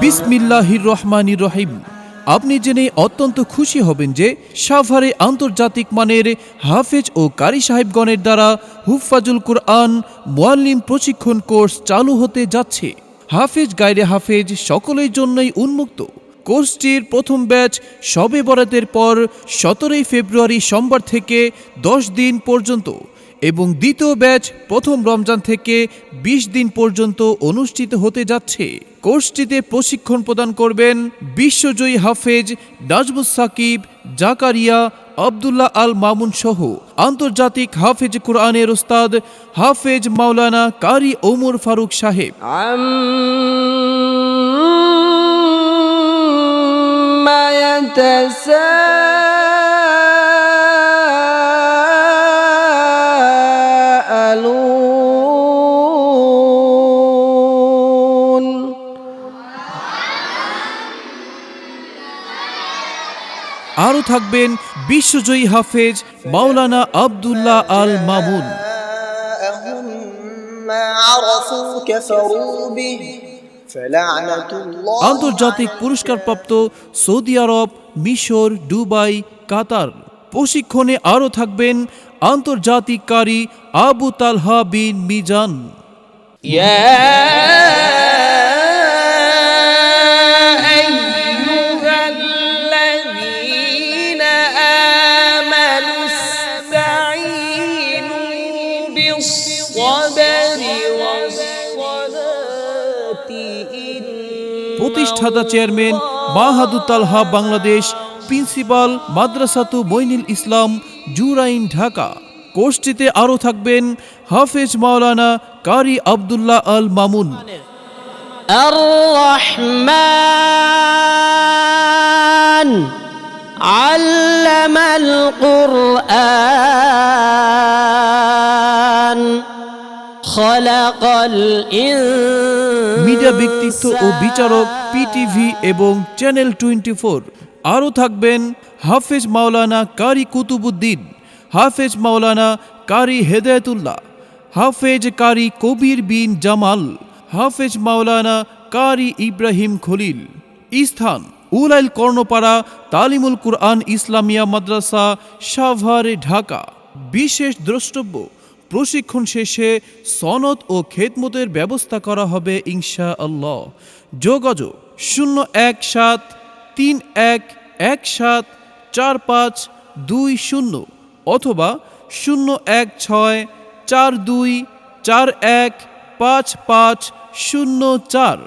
বিসমিল্লাহির রহমানির রহিম। আপনি জেনে অত্যন্ত খুশি হবেন যে সাভারে আন্তর্জাতিক মানের হাফেজ ও কারি সাহেবগণের দ্বারা হুফাজুল কুরআন মোয়াল্লিম প্রশিক্ষণ কোর্স চালু হতে যাচ্ছে। হাফেজ গাইরে হাফেজ সকলের জন্যই উন্মুক্ত। কোর্সটির প্রথম ব্যাচ সবে বরাতের পর সতেরোই ফেব্রুয়ারি সোমবার থেকে দশ দিন পর্যন্ত। এবং দ্বিতীয় ব্যাচ প্রথম রমজান থেকে ২০ দিন পর্যন্ত অনুষ্ঠিত হতে যাচ্ছে কোর্সটিতে প্রশিক্ষণ প্রদান করবেন বিশ্বজয়ী হাফেজ নাজমুস সাকিব জাকারিয়া আবদুল্লাহ আল মামুন সহ আন্তর্জাতিক হাফেজ কোরআনের ওস্তাদ হাফেজ মাওলানা কারি ওমর ফারুক সাহেব عما يتساءلون আরও থাকবেন বিশ্বজয়ী হাফেজ মাওলানা আবদুল্লাহ আল মামুন। আন্তর্জাতিক পুরস্কারপ্রাপ্ত সৌদি আরব, মিশর, দুবাই, কাতার। প্রশিক্ষণে আরও থাকবেন আন্তর্জাতিক কারী আবু তালহা বিন মিজান। প্রতিষ্ঠাতা চেয়ারম্যান মাহাদু তালহা বাংলাদেশ প্রিন্সিপাল মাদ্রাসাতু মইনুল ইসলাম জুরাইন ঢাকা কোর্সটিতে আরও থাকবেন হাফেজ মাওলানা কারি আবদুল্লাহ আল মামুন الرحمن علم القرآن মিডিয়া ব্যক্তিত্ব ও বিচারক, পিটিভি এবং চ্যানেল টোয়েন্টি ফোর। আরও থাকবেন হাফেজ মাওলানা কারি কুতুবুদ্দিন, হাফেজ মাওলানা কারি হেদায়তুল্লাহ, হাফেজ কারি কবির বিন জামাল, হাফেজ মাওলানা কারি ইব্রাহিম খলিল। স্থান, উলাইল কর্ণপাড়া, তালিমুল কুরআন ইসলামিয়া মাদ্রাসা, সাভারে, ঢাকা। বিশেষ দ্রষ্টব্য প্রশিক্ষণ শেষে সনদ ও খেদমতের ব্যবস্থা করা হবে ইনশা আল্লাহ যোগাযোগ শূন্য এক সাত, তিন এক এক সাত, চার পাঁচ, দুই শূন্য অথবা শূন্য এক ছয়, চার দুই, চার এক, পাঁচ পাঁচ, শূন্য চার।